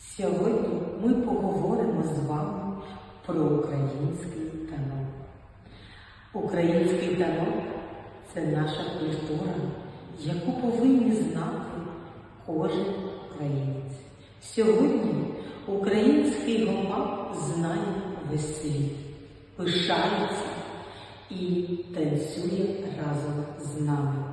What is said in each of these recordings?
Сьогодні ми поговоримо з вами про український танок. Український танок це наша культура, яку повинні знати кожен українець. Сьогодні український гопак знає весь світ, пишається і танцює разом з нами.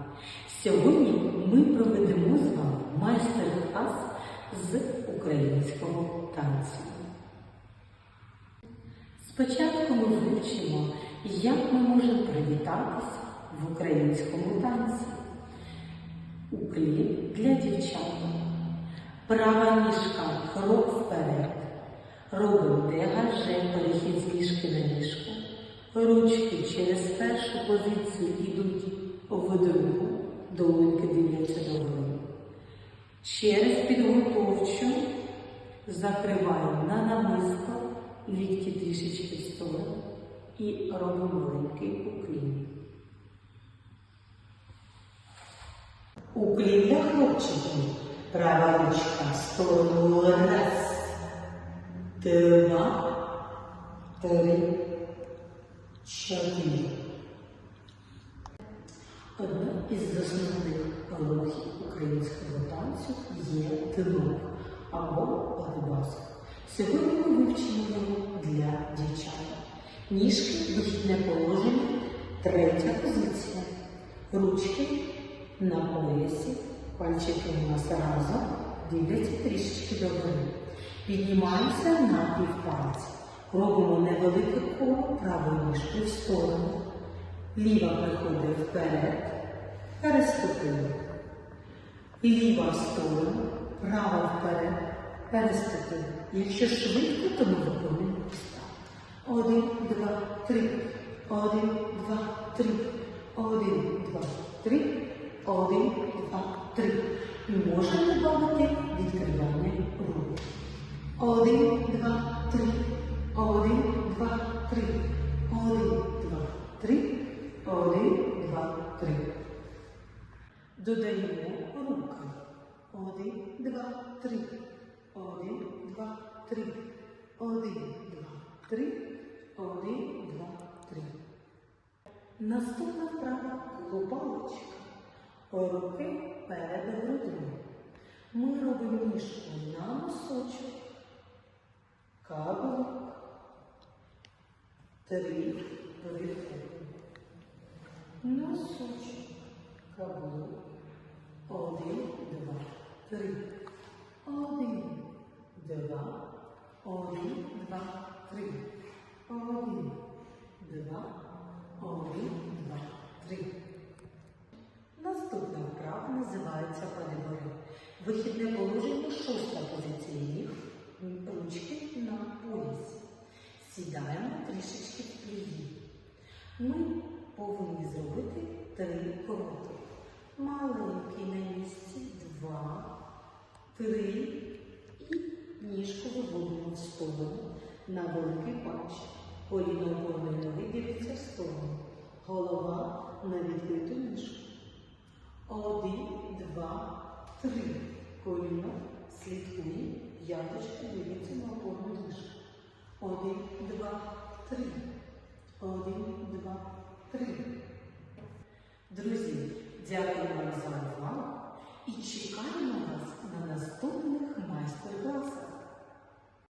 Сьогодні ми проведемо з вами майстер-клас з українського танцю. Спочатку ми вивчимо, як ми можемо привітатися в українському танці. Уклін для дівчат. Права ніжка крок вперед. Робимо дегаже, перехід з ніжки на ніжку. Ручки через першу позицію йдуть Через підготовчу закриваємо на намисто, лікті трішечки сторону і робимо маленький уклін. Уклін для хлопчиків. Права ручка в сторону раз, два, три, чотири. Одна із основних рухів українського танцю є тинок або лабазок. Сьогодні ми вивчимо його для дівчат. Ніжки, вихідне положення, третя позиція. Ручки на поясі, пальчики у нас разом, дивляться трішечки догори. Піднімаємося на півпальці. Робимо невелике коло правої ніжки в сторону. Ліва приходить вперед, переступили. Ліва в права вперед, переступили. Якщо швидко, то ми виконуємо. Один, два, три. Один, два, три. Один, два, три. Один, два, три. Можемо додати відкривання рук. Один, два, три. Один, два, три. Один, два, три. Один, два, три. Додаємо руки. Один, два, три. Один, два, три. Один, два, три. Один, два, три. Наступна вправа глупалочка. Руки перед грудьми. Ми робимо ніжку на носочок. Каблук. Три. Повідковуємо. Носочок. Каблук. Один, два, три. Один, два, один, два, три. Один, два, один, два, три. Наступна вправа називається панебори. Вихідне положення, шоста позиція ніг, ручки на поясі. Сідаємо трішечки в плії. Ми повинні зробити три кроки. Маленький на місці, два, три. І ніжку виводимо в сторону на великий пальчик. Коліно опорної ноги дивиться в сторону. Голова третьому опорну ніжку. Один, два, три. Один, два, три. Друзі, дякую вам за увагу і чекаємо вас на наступних майстер-класах.